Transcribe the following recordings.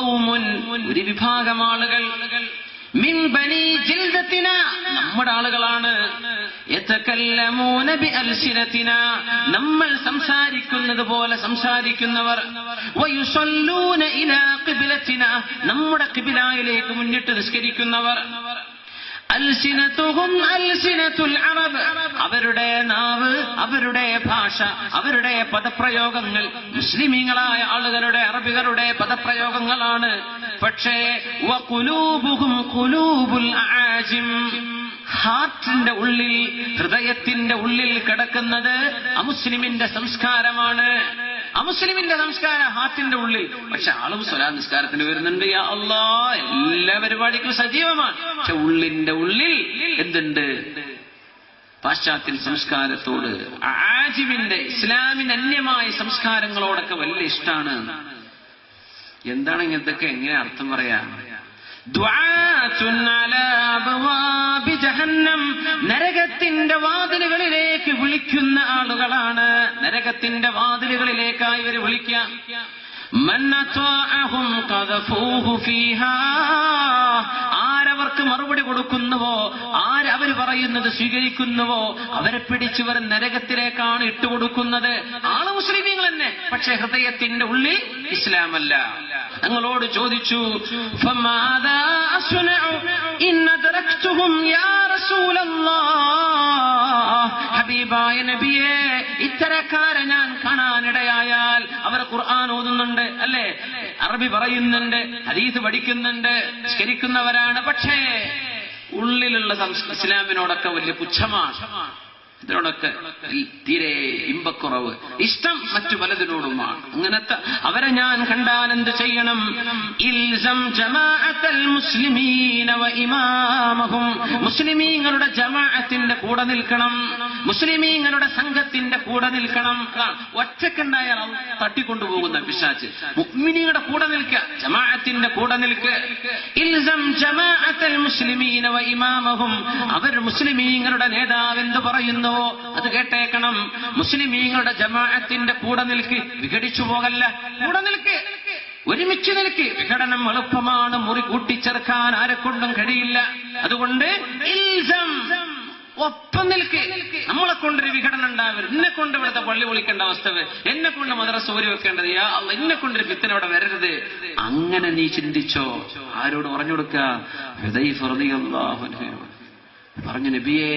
ഒരു വിഭാഗം ആളുകൾ. മിൻ ബനി നമ്മുടെ ആളുകളാണ്. നമ്മൾ സംസാരിക്കുന്നത് പോലെ സംസാരിക്കുന്നവർ. നമ്മുടെ കിബിലായിലേക്ക് മുന്നിട്ട് നിസ്കരിക്കുന്നവർ. അൽസിനത്തുഹും അൽസിനത്തുൽ അറബ്. അവരുടെ നാവ് അവരുടെ ഭാഷ അവരുടെ പദപ്രയോഗങ്ങൾ മുസ്ലിമീങ്ങളായ ആളുകളുടെ അറബികളുടെ പദപ്രയോഗങ്ങളാണ്. പക്ഷേ ഹാർട്ടിന്റെ ഉള്ളിൽ ഹൃദയത്തിന്റെ ഉള്ളിൽ കിടക്കുന്നത് അമുസ്ലിമിന്റെ സംസ്കാരമാണ്. അമുസ്ലിമിന്റെ സംസ്കാരം ഹാർട്ടിന്റെ ഉള്ളിൽ. പക്ഷെ ആളും സ്വലാ നിസ്കാരത്തിന് വരുന്നുണ്ട്. അല്ലാ എല്ലാ പരിപാടിക്കും സജീവമാണ്. പക്ഷെ ഉള്ളിന്റെ ഉള്ളിൽ എന്തുണ്ട്? പാശ്ചാത്യ സംസ്കാരത്തോട് ആജിബിന്റെ ഇസ്ലാമിന് അന്യമായ സംസ്കാരങ്ങളോടൊക്കെ വലിയ ഇഷ്ടമാണ് എന്താണ് ഇങ്ങനത്തൊക്കെ? എങ്ങനെ അർത്ഥം പറയാ? നരകത്തിന്റെ വാതിലുകളിലേക്ക് വിളിക്കുന്ന ആളുകളാണ്. നരകത്തിന്റെ വാതിലുകളിലേക്കായി ഇവർ വിളിക്കുക മന്നത്വാഹും ആരവർക്ക് മറുപടി കൊടുക്കുന്നുവോ? ആരവർ പറയുന്നത് സ്വീകരിക്കുന്നുവോ? അവരെ പിടിച്ചവർ നരകത്തിലേക്കാണ് ഇട്ടുകൊടുക്കുന്നത്. ആൾ മുസ്ലിമീങ്ങൾ തന്നെ. പക്ഷെ ഹൃദയത്തിന്റെ ഉള്ളിൽ ഇസ്ലാമല്ല. ഞങ്ങളോട് ചോദിച്ചു അദ്റക്തുഹും യാ റസൂലല്ലാഹ് ഹബീബായ നബിയെ ഇത്തരക്കാരെ ഞാൻ കാണാനിടയായാൽ അവർ ഖുർആൻ ഓതുന്നുണ്ട് അല്ലേ? അറബി പറയുന്നുണ്ട് ഹദീസ് പഠിക്കുന്നുണ്ട് സ്കരിക്കുന്നവരാണ് പക്ഷേ ഉള്ളിലുള്ള ഇസ്ലാമിനോടൊക്കെ വലിയ പുച്ഛമാണ്. ഇതിനോടൊക്കെ തീരെ ഇമ്പക്കുറവ്. ഇഷ്ടം മറ്റു പലതിനോടുമാണ്. അങ്ങനത്തെ അവരെ ഞാൻ കണ്ടാൽ എന്ത് ചെയ്യണം? മുസ്ലിമീങ്ങളുടെ ജമാഅത്തിന്റെ കൂടെ നിൽക്കണം. മുസ്ലിമീങ്ങളുടെ സംഘത്തിന്റെ കൂടെ നിൽക്കണം. ഒറ്റക്കുണ്ടായാൽ തട്ടിക്കൊണ്ടുപോകുന്ന പിശാച്ച്. മുക്മിനിയുടെ കൂടെ നിൽക്കുക ജമാഅത്തിന്റെ കൂടെ നിൽക്കുക അവർ മുസ്ലിമീങ്ങളുടെ നേതാവ് എന്ത് പറയുന്നുവോ അത് കേട്ടേക്കണം. മുസ്ലിമീങ്ങളുടെ ജമാഅത്തിന്റെ കൂടെ നിൽക്ക് വിഘടിച്ചു പോകല്ല. കൂടെ നിൽക്ക്. ഒരുമിച്ച് നിൽക്ക്. വിഘടനം എളുപ്പമാണ്. മുറി കൂട്ടിച്ചേർക്കാൻ ആരെക്കൊണ്ടും കഴിയില്ല. അതുകൊണ്ട് ഒപ്പം നിൽക്ക്. നമ്മളെ കൊണ്ടൊരു വിഘടനം ഉണ്ടാവരുത്. എന്നെ കൊണ്ട് ഇവിടുത്തെ പള്ളി വിളിക്കേണ്ട അവസ്ഥ. എന്നെ കൊണ്ട് മദ്രസ ഊരി വെക്കേണ്ടത്. എന്നെ കൊണ്ടൊരു പിത്തന ഇവിടെ വരരുത്. അങ്ങനെ നീ ചിന്തിച്ചോ? ആരോട് പറഞ്ഞു കൊടുക്കുക പറഞ്ഞു നബിയേ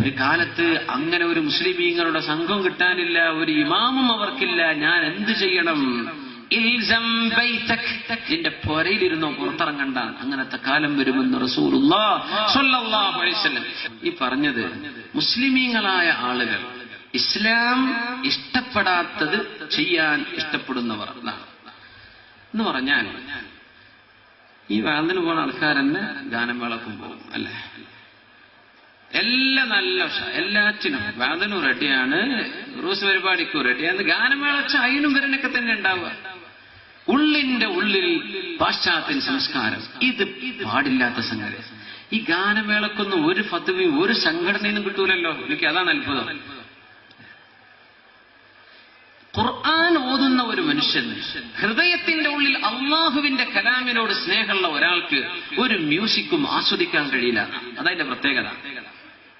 ഒരു കാലത്ത് അങ്ങനെ ഒരു മുസ്ലിമീങ്ങളുടെ സംഘം കിട്ടാനില്ല ഒരു ഇമാമും അവർക്കില്ല. ഞാൻ എന്ത് ചെയ്യണം. നിന്റെ പൊരയിലിരുന്നോ പുറത്തിറങ്ങണ്ട. അങ്ങനത്തെ കാലം വരുമെന്ന് വസല്ലം. ഈ പറഞ്ഞത് മുസ്ലിമീങ്ങളായ ആളുകൾ ഇസ്ലാം ഇഷ്ടപ്പെടാത്തത് ചെയ്യാൻ ഇഷ്ടപ്പെടുന്നവർ എന്നാണ്. എന്ന് പറഞ്ഞാൽ ഈ വാതിന് പോണ ആൾക്കാരെന്നെ ഗാനമേളക്കും പോകും അല്ലേ? എല്ലാം നല്ല. എല്ലാറ്റിനും. വാദനും റെഡിയാണ്. റൂസ് പരിപാടിക്കും റെഡിയാണ് ഗാനമേള അയിനും വരനൊക്കെ തന്നെ ഉണ്ടാവുക. ഉള്ളിന്റെ ഉള്ളിൽ പാശ്ചാത്യ സംസ്കാരം. ഇത് പാടില്ലാത്ത സംഗതി. ഈ ഗാനമേളക്കൊന്നും ഒരു ഫത്തുവയും ഒരു സംഘടനയൊന്നും കിട്ടൂലല്ലോ. എനിക്ക് അതാണ് അത്ഭുതം. ഖുർആൻ ഓതുന്ന ഒരു മനുഷ്യൻ ഹൃദയത്തിന്റെ ഉള്ളിൽ അള്ളാഹുവിന്റെ കലാമിനോട് സ്നേഹമുള്ള ഒരാൾക്ക് ഒരു മ്യൂസിക്കും ആസ്വദിക്കാൻ കഴിയില്ല. അതതിന്റെ പ്രത്യേകത.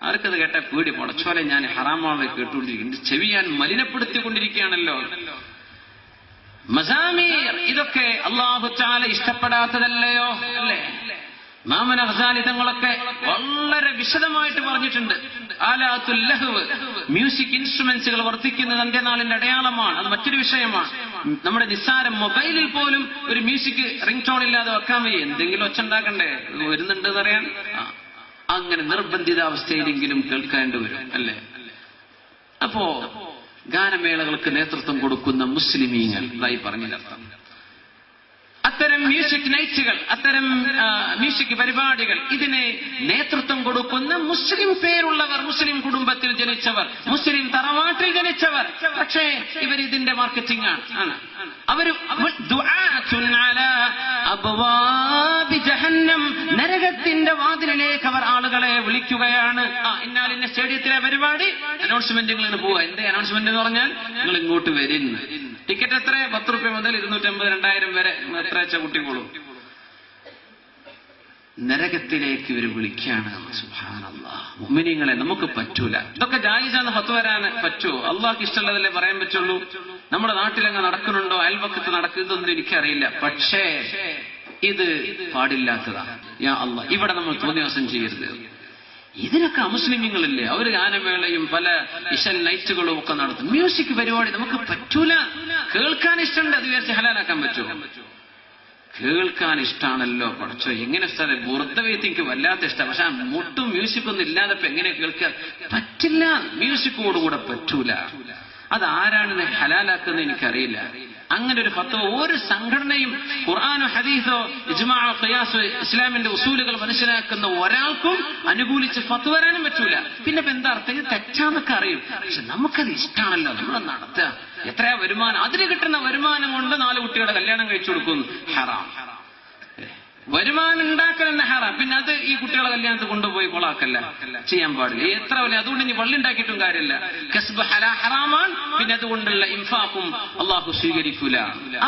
ആർക്കത് കേട്ട പേടി? മുളച്ചോലെ ഞാൻ ഹറാമാണ് കേട്ടുകൊണ്ടിരിക്കുന്നു. ചെവി ഞാൻ മലിനപ്പെടുത്തിക്കൊണ്ടിരിക്കുകയാണല്ലോ. മസാമീർ ഇതൊക്കെ അള്ളാഹു ചാല ഇഷ്ടപ്പെടാത്തതല്ലയോ? അല്ലേ? മാമന ഹസാലി തങ്ങളൊക്കെ വളരെ വിശദമായിട്ട് പറഞ്ഞിട്ടുണ്ട്. ആലാത്തുൽ ലഹ്വ് മ്യൂസിക് ഇൻസ്ട്രുമെന്റ്സുകൾ വർദ്ധിക്കുന്നത് അന്ത്യനാളിന്റെ അടയാളമാണ്. അത് മറ്റൊരു വിഷയമാണ്. നമ്മുടെ നിസ്സാരം മൊബൈലിൽ പോലും ഒരു മ്യൂസിക് റിംഗ് ടോൺ ഇല്ലാതെ വെക്കാൻ വയ്യ. എന്തെങ്കിലും ഒച്ചുണ്ടാക്കണ്ടേ? വരുന്നുണ്ട് എന്നറിയാൻ ആ, അങ്ങനെ നിർബന്ധിതാവസ്ഥയിലെങ്കിലും കേൾക്കേണ്ടി വരും അല്ലേ? അപ്പോ ഗാനമേളകൾക്ക് നേതൃത്വം കൊടുക്കുന്ന മുസ്ലിമീങ്ങൾ ഇതായി പറഞ്ഞതിനർത്ഥം അത്തരം മ്യൂസിക് നൈറ്റുകൾ അത്തരം മ്യൂസിക് പരിപാടികൾ ഇതിന് നേതൃത്വം കൊടുക്കുന്ന മുസ്ലിം പേരുള്ളവർ മുസ്ലിം കുടുംബത്തിൽ ജനിച്ചവർ മുസ്ലിം തറവാട്ടിൽ ജനിച്ചവർ. പക്ഷേ ഇവർ ഇതിന്റെ മാർക്കറ്റിംഗ് ആണ്. ആണ് ജഹന്നം നരകത്തിന്റെ വാതിലിലേക്ക് അവർ ആളുകളെ വിളിക്കുകയാണ്. ആ ഇന്ന സ്റ്റേഡിയത്തിലെ പരിപാടി. അനൗൺസ്മെന്റുകളിന് പോവുക. എന്തേ അനൗൺസ്മെന്റ് എന്ന് പറഞ്ഞാൽ നിങ്ങൾ ഇങ്ങോട്ട് വരുന്ന ടിക്കറ്റ് എത്ര പത്ത് റുപ്യ മുതൽ ഇരുന്നൂറ്റമ്പത് രണ്ടായിരം വരെ എത്ര വെച്ച കുട്ടികളും നരകത്തിലേക്ക് ഇവർ വിളിക്കുകയാണ്. മുമിനിങ്ങളെ നമുക്ക് പറ്റൂല. ഇതൊക്കെ ജായിസാന്ന് ഫത്ത് വരാൻ പറ്റുമോ അള്ളാഹ്ക്ക് ഇഷ്ടമുള്ളതല്ലേ പറയാൻ പറ്റുള്ളൂ? നമ്മുടെ നാട്ടിലങ്ങ് നടക്കുന്നുണ്ടോ? അയൽവക്കത്ത് നടക്കുന്നതൊന്നും എനിക്കറിയില്ല. പക്ഷേ ഇത് പാടില്ലാത്തതാണ് യാ അല്ല ഇവിടെ നമ്മൾ തോന്നിവാസം ചെയ്യരുത്. ഇതിനൊക്കെ അമുസ്ലിമീങ്ങളില്ലേ? അവർ ഗാനമേളയും പല ഇഷൻ നൈറ്റുകളും ഒക്കെ നടത്തും. മ്യൂസിക് പരിപാടി നമുക്ക് പറ്റൂല. കേൾക്കാൻ ഇഷ്ടമുണ്ട് അത് വിചാരിച്ച് ഹലാലാക്കാൻ പറ്റുമോ? കേൾക്കാൻ ഇഷ്ടമാണല്ലോ പഠിച്ചോ? എങ്ങനെ സ്ഥലം ബുർദവേത്തി എനിക്ക് വല്ലാത്ത ഇഷ്ടം. പക്ഷെ മുട്ടും മ്യൂസിക് ഒന്നും ഇല്ലാതെ എങ്ങനെ കേൾക്കാൻ? പറ്റില്ല. മ്യൂസിക്കോടുകൂടെ പറ്റൂല. അത് ആരാണ് ഹലാലാക്കുന്നത് എനിക്കറിയില്ല. അങ്ങനെ ഒരു ഫത്വ ഒരു സംഘടനയും ഖുർആാനോ ഹദീസോ ഇജ്മാഅോ ഖിയാസോ ഇസ്ലാമിന്റെ ഉസൂലുകൾ മനസ്സിലാക്കുന്ന ഒരാൾക്കും അനുകൂലിച്ച് ഫത്വ വരാനും പറ്റൂല. പിന്നെ എന്താ അർത്ഥം? തെറ്റാന്നൊക്കെ അറിയും. പക്ഷെ നമുക്കത് ഇഷ്ടമാണല്ലോ നമ്മൾ നടത്തുക. എത്രയാ വരുമാനം? അതിന് കിട്ടുന്ന വരുമാനം കൊണ്ട് നാല് കുട്ടികളെ കല്യാണം കഴിച്ചു കൊടുക്കുന്നു. ഹറാം. വരുമാനം ഉണ്ടാക്കൽ തന്നെ ഹറാം. പിന്നെ അത് ഈ കുട്ടികളെ കല്യാണത്തിൽ കൊണ്ടുപോയി കൊളാക്കല്ല. ചെയ്യാൻ പാടില്ല. എത്ര വലിയ അതുകൊണ്ട് ഇനി വള്ളി ഉണ്ടാക്കിയിട്ടും കാര്യമില്ല. കസ്ബ് ഹലാ ഹറാമാണ് പിന്നെ അതുകൊണ്ടുള്ള ഇൻഫാഖും അള്ളാഹു സ്വീകരിക്കൂല.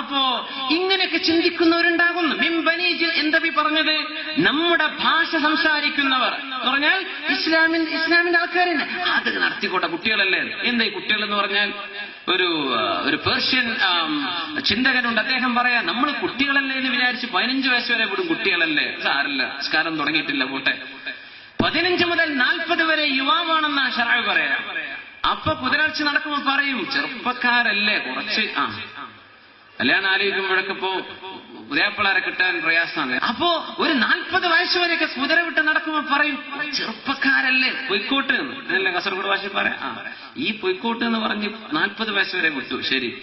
അപ്പോ ഇങ്ങനെയൊക്കെ ചിന്തിക്കുന്നവരുണ്ടാകുന്നു. മിംബനീജിൽ എന്തബി പറഞ്ഞത്? നമ്മുടെ ഭാഷ സംസാരിക്കുന്നവർ. പറഞ്ഞാൽ ഇസ്ലാമിൻ ഇസ്ലാമിന്റെ ആൾക്കാർ തന്നെ അത് നടത്തിക്കോട്ടെ കുട്ടികളല്ലേ? എന്താ ഈ കുട്ടികൾ എന്ന് പറഞ്ഞാൽ? ഒരു ഒരു പേർഷ്യൻ ചിന്തകനുണ്ട്. അദ്ദേഹം പറയാ നമ്മൾ കുട്ടികളല്ലേ എന്ന് വിചാരിച്ച് പതിനഞ്ച് വയസ്സ് വരെ വിടും കുട്ടികളല്ലേ? സാരല്ല സ്കാരം തുടങ്ങിയിട്ടില്ല പോട്ടെ. പതിനഞ്ച് മുതൽ നാൽപ്പത് വരെ യുവാവാണെന്ന് ഷറാവ് പറയാ. അപ്പൊ പുതിരാഴ്ച നടക്കുമ്പോ പറയും ചെറുപ്പക്കാരല്ലേ കുറച്ച് ആ. കല്യാണം ആലോചിക്കുമ്പോഴൊക്കെ ഇപ്പോ പുതിയാപ്പിളാരെ കിട്ടാൻ പ്രയാസമാണ്. അപ്പോ ഒരു നാൽപ്പത് വയസ്സ് വരെയൊക്കെ കുതിര വിട്ട് നടക്കുമ്പോ പറയും ചെറുപ്പക്കാരല്ലേ പൊയ്ക്കോട്ട് എന്ന്. ഇതല്ലേ കാസർഗോഡ് ഭാഷ പറയാം? ആ. ഈ പൊയ്ക്കോട്ട് എന്ന് പറഞ്ഞ് നാൽപ്പത് വയസ്സ് വരെ വിട്ടു. ശരി.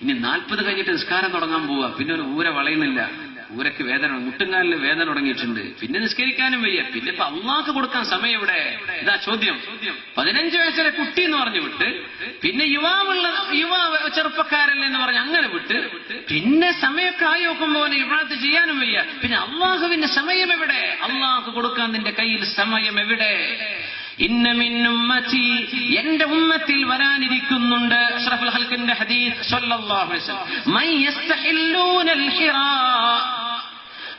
ഇനി നാൽപ്പത് കഴിഞ്ഞിട്ട് നിസ്കാരം തുടങ്ങാൻ പോവാ. പിന്നെ ഒരു ഊര വളയുന്നില്ല. ഊരക്ക് വേദന മുട്ടുംകാലിന് വേദന തുടങ്ങിയിട്ടുണ്ട്. പിന്നെ നിസ്കരിക്കാനും വയ്യ. പിന്നെ ഇപ്പൊ അള്ളാഹ് കൊടുക്കാൻ സമയം ഇവിടെ ഇതാ ചോദ്യം. പതിനഞ്ച് വയസ്സിലെ കുട്ടി എന്ന് പറഞ്ഞു വിട്ട് പിന്നെ യുവാവുള്ള യുവാവ് ചെറുപ്പക്കാരല്ലേ എന്ന് പറഞ്ഞ് അങ്ങനെ വിട്ട് പിന്നെ സമയമൊക്കെ ആയി നോക്കുമ്പോൾ ഇവിടത്തെ ചെയ്യാനും വയ്യ. പിന്നെ അള്ളാഹുവിന്റെ സമയം എവിടെ? അള്ളാഹു കൊടുക്കാൻ നിന്റെ കയ്യിൽ സമയം എവിടെ? എന്റെ ഉമ്മത്തിൽ വരാനിരിക്കുന്നുണ്ട്. അഷ്റഫുൽ ഹൽക്കിന്റെ ഹദീസ്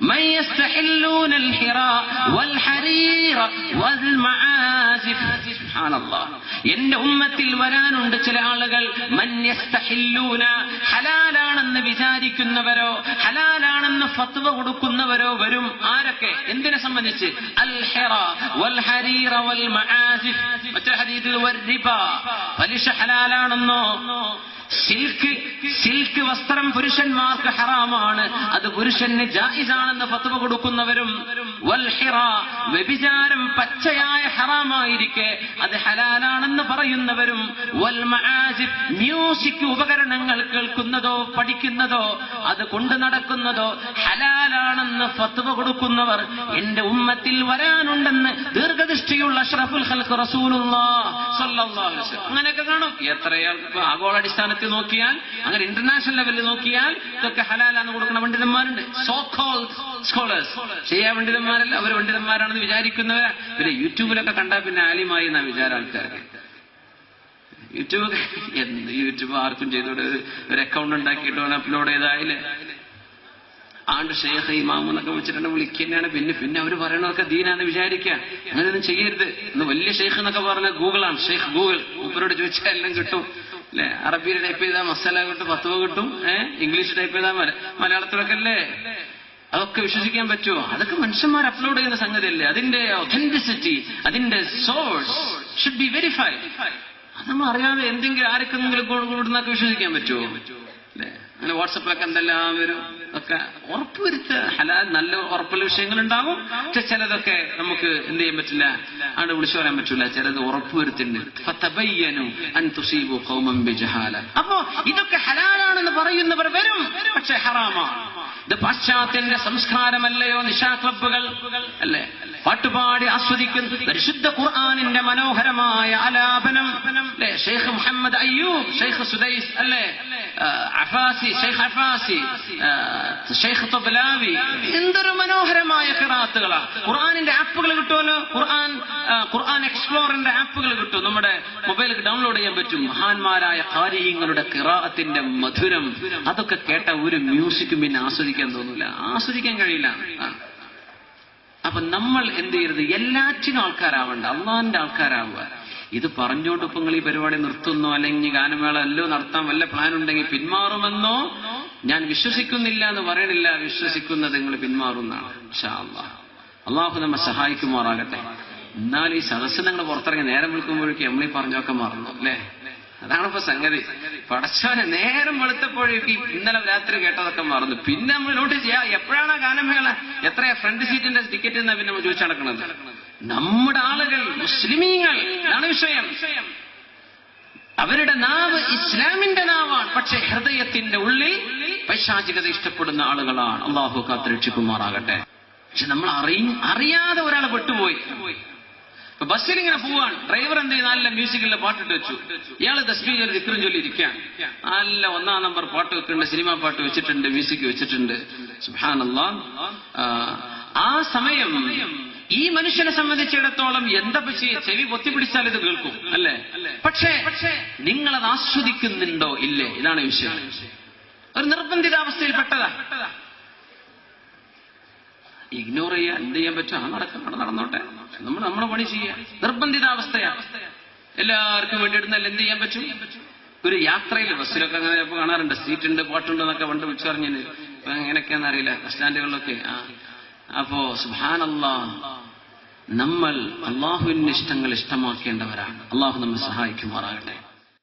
من يستحلون الحراء والحرير والمعازف سبحان الله എന്റെ ഉമ്മത്തിൽ വരാനുണ്ട് ചില ആളുകൾ മൻ യസ്തഹില്ലൂന ഹലാലാണെന്ന് വിചാരിക്കുന്നവരോ ഹലാലാണെന്ന് ഫത്വ കൊടുക്കുന്നവരോ വരും ആരൊക്കെ എന്തിനെ സംബന്ധിച്ച് അൽ ഹിറ വൽ ഹരീറ വൽ മആസിഫ് മറ്റേ ഹദീസിൽ വരിബ പലിശ ഹലാലാണെന്നോ സിൽക്ക് സിൽക്ക് വസ്ത്രം പുരുഷന്മാർക്ക് ഹറാമാണ്. അത് പുരുഷന് ജായിസാണെന്ന് ഫത്വ കൊടുക്കുന്നവരും വൽഹിറ വ്യഭിചാരം പച്ചയായ ഹറാമായിരിക്കെ അത് ഹലാലാണെന്ന് പറയുന്നവരും വൽ മ്യൂസിക് ഉപകരണങ്ങൾ കേൾക്കുന്നതോ പഠിക്കുന്നതോ അത് കൊണ്ടു നടക്കുന്നതോ ഹലാലാണെന്ന് ഫത്വ കൊടുക്കുന്നവർ എന്റെ ഉമ്മത്തിൽ വരാനുണ്ടെന്ന് ദീർഘദൃഷ്ടിയുള്ള അഷ്റഫുൽ ഹൽക്ക് വസല്ലം അങ്ങനെയൊക്കെ കാണും. എത്രയാൾ ആഗോളാടിസ്ഥാനത്തിൽ നോക്കിയാൽ അങ്ങനെ ഇന്റർനാഷണൽ ലെവലിൽ നോക്കിയാൽ ഇതൊക്കെ ഹലാലാന്ന് കൊടുക്കുന്ന പണ്ഡിതന്മാരുണ്ട്. സോ കോൾഡ് സ്കോളേഴ്സ് ചെയ്യാൻ പണ്ഡിതന്മാരല്ല അവർ പണ്ഡിതന്മാരാണെന്ന് വിചാരിക്കുന്നവരാ. പിന്നെ യൂട്യൂബിലൊക്കെ കണ്ടാൽ പിന്നെ ആലിമായി എന്നാ വിചാരം ആൾക്കാർക്ക്? യൂട്യൂബ് എന്ത് യൂട്യൂബ് ആർക്കും ചെയ്തോടെ ഒരു അക്കൗണ്ട് ഉണ്ടാക്കിയിട്ട് അപ്ലോഡ് ചെയ്തായാലേ ആണ്ട് ഷെയ്ഖ് ഇമാമു എന്നൊക്കെ വെച്ചിട്ടുണ്ട് വിളിക്കുന്നതാണ്. പിന്നെ പിന്നെ അവർ പറയണതൊക്കെ ദീനാന്ന് വിചാരിക്കുക. അങ്ങനെയൊന്നും ചെയ്യരുത്. ഇന്ന് വലിയ ഷെയ്ഖ് എന്നൊക്കെ പറഞ്ഞ ഗൂഗിളാണ്. ഷെയ്ഖ് ഗൂഗിൾ. ഗൂഗിളോട് ചോദിച്ചാൽ എല്ലാം കിട്ടും. അല്ലെ? അറബിയിൽ ടൈപ്പ് ചെയ്താൽ മസാല കിട്ടും പത്തുവ കിട്ടും. ഏഹ് ഇംഗ്ലീഷ് ടൈപ്പ് ചെയ്താൽ മല- മലയാളത്തിലൊക്കെ അല്ലേ അതൊക്കെ വിശ്വസിക്കാൻ പറ്റുമോ? അതൊക്കെ മനുഷ്യന്മാർ അപ്ലോഡ് ചെയ്യുന്ന സംഗതിയല്ലേ? അതിന്റെ ഒഥന്റിസിറ്റി അതിന്റെ സോഴ്സ് ഷുഡ് ബി വെരിഫൈഡ് അത് നമ്മൾ അറിയാതെ എന്തെങ്കിലും ആർക്കെങ്കിലും കൂടുന്നൊക്കെ വിശ്വസിക്കാൻ പറ്റുമോ? അല്ലെ? അങ്ങനെ വാട്സപ്പിലൊക്കെ എന്തെല്ലാം വരും? ഒക്കെ ഉറപ്പുവരുത്ത ഹലാൽ നല്ല ഉറപ്പുള്ള വിഷയങ്ങൾ ഉണ്ടാവും പക്ഷെ ചിലതൊക്കെ നമുക്ക് എന്ത് ചെയ്യാൻ പറ്റില്ല. അവിടെ വിളിച്ചു പറയാൻ പറ്റില്ല ചിലത് ഉറപ്പുവരുത്തുന്നുണ്ട് അപ്പോ ഇതൊക്കെ ഹലാലാണെന്ന് പറയുന്നവർ വരും. പക്ഷെ ഹറാമാണ്. ഇത് പാശ്ചാത്യന്റെ സംസ്കാരമല്ലയോ? നിശാ ക്ലബുകൾ അല്ലേ? പാട്ടുപാടി ആസ്വദിക്കുന്ന പരിശുദ്ധ ഖുർആാനിന്റെ മനോഹരമായ ആലാപനം. അല്ലെ? ഷെയ്ഖ് മുഹമ്മദ് അയ്യൂബ് ഷെയ്ഖ് സുദൈസ് അല്ലേ? Afasy Sheikh Afasy Sheikh Tablawi. എന്തൊരു മനോഹരമായ ഖിറാത്തുകളാണ് ഖുർആാനിന്റെ ആപ്പുകൾ കിട്ടുമല്ലോ? ഖുർആൻ ഖുർആൻ എക്സ്പ്ലോറിന്റെ ആപ്പുകൾ കിട്ടും. നമ്മുടെ മൊബൈലിൽ ഡൗൺലോഡ് ചെയ്യാൻ പറ്റും. മഹാന്മാരായ കാര്യങ്ങളുടെ ഖിറാഅത്തിന്റെ മധുരം. അതൊക്കെ കേട്ട ഒരു മ്യൂസിക്കും പിന്നെ ആസ്വദിക്കാൻ തോന്നില്ല ആസ്വദിക്കാൻ കഴിയില്ല. അപ്പൊ നമ്മൾ എന്ത് ചെയ്യരുത്? എല്ലാറ്റിനും ആൾക്കാരാവണ്ട. അള്ളാന്റെ ആൾക്കാരാവുക. ഇത് പറഞ്ഞുകൊണ്ട് ഇപ്പൊ നിങ്ങൾ ഈ പരിപാടി നിർത്തുന്നോ? അല്ലെങ്കിൽ ഗാനമേള അല്ലോ നടത്താൻ വല്ല പ്ലാൻ ഉണ്ടെങ്കിൽ പിന്മാറുമെന്നോ? ഞാൻ വിശ്വസിക്കുന്നില്ല എന്ന് പറയണില്ല. വിശ്വസിക്കുന്നത് നിങ്ങൾ പിന്മാറുന്നതാണ്. അള്ളാഹ്. നമ്മെ സഹായിക്കുമാറാകട്ടെ. എന്നാൽ ഈ സദസ്സ് നിങ്ങൾ പുറത്തിറങ്ങി നേരം വിളിക്കുമ്പോഴേക്കും എമ്മളി പറഞ്ഞൊക്കെ മറന്നു അല്ലേ? അതാണ് ഇപ്പൊ സംഗതി. പടച്ചവന് നേരം വെളുത്തപ്പോഴേക്ക് ഇന്നലെ രാത്രി കേട്ടതൊക്കെ മറന്നു. പിന്നെ നമ്മൾ നോട്ട് ചെയ്യാ എപ്പോഴാണ് ഗാനമേള എത്രയാ ഫ്രണ്ട് സീറ്റിന്റെ ടിക്കറ്റ് എന്നാ പിന്നെ ചോദിച്ചു നടക്കുന്നത് നമ്മുടെ ആളുകൾ മുസ്ലിമീങ്ങൾ അതാണ് വിഷയം. അവരുടെ നാവ് ഇസ്ലാമിന്റെ നാവാണ്. പക്ഷെ ഹൃദയത്തിന്റെ ഉള്ളിൽ പൈശാചികത ഇഷ്ടപ്പെടുന്ന ആളുകളാണ്. അള്ളാഹു കാത്തുരക്ഷിക്കുമാറാകട്ടെ. പക്ഷെ നമ്മൾ അറിയും അറിയാതെ ഒരാൾ പെട്ടുപോയി. ഇപ്പൊ ബസ്സിൽ ഇങ്ങനെ പോവാണ്. ഡ്രൈവർ എന്ത് ചെയ്ത്? നല്ല മ്യൂസിക്കിലെ പാട്ടിട്ട് വെച്ചു. ഇയാൾ തസ്ബീൽ ഇത്രയും ചൊല്ലി ഇരിക്കാൻ. നല്ല ഒന്നാം നമ്പർ പാട്ട് വെക്കുന്നുണ്ട്. സിനിമാ പാട്ട് വെച്ചിട്ടുണ്ട്. മ്യൂസിക് വെച്ചിട്ടുണ്ട്. ആ സമയം ഈ മനുഷ്യനെ സംബന്ധിച്ചിടത്തോളം എന്താ പക്ഷേ ചെവി പൊത്തിപ്പിടിച്ചാൽ ഇത് കേൾക്കും അല്ലേ? പക്ഷേ നിങ്ങളത് ആസ്വദിക്കുന്നുണ്ടോ? ഇല്ലേ? ഇതാണ് വിഷയം. ഒരു നിർബന്ധിതാവസ്ഥയിൽ പെട്ടതാ ഇഗ്നോർ ചെയ്യാ എന്ത് ചെയ്യാൻ പറ്റും? ആ നടക്കാം അവിടെ നടന്നോട്ടെ. നമ്മൾ നമ്മൾ പണി ചെയ്യുക. നിർബന്ധിതാവസ്ഥയാണ് എല്ലാവർക്കും വേണ്ടി ഇടുന്നല്ല എന്ത് ചെയ്യാൻ പറ്റും? ഒരു യാത്രയിൽ ബസ്സിലൊക്കെ അങ്ങനെ ചിലപ്പോൾ കാണാറുണ്ട്. സീറ്റ് ഉണ്ട് പാട്ടുണ്ട് എന്നൊക്കെ പണ്ട് വിളിച്ചു പറഞ്ഞിന്. ഇപ്പൊ എങ്ങനെയൊക്കെയാണെന്ന് അറിയില്ല. ബസ് സ്റ്റാൻഡുകളിലൊക്കെ. ആ അപ്പോ സുഹാനല്ലാ നമ്മൾ അള്ളാഹുവിന്റെ ഇഷ്ടങ്ങൾ ഇഷ്ടമാക്കേണ്ടവരാണ്. അള്ളാഹു നമ്മെ സഹായിക്കുമാറാകട്ടെ.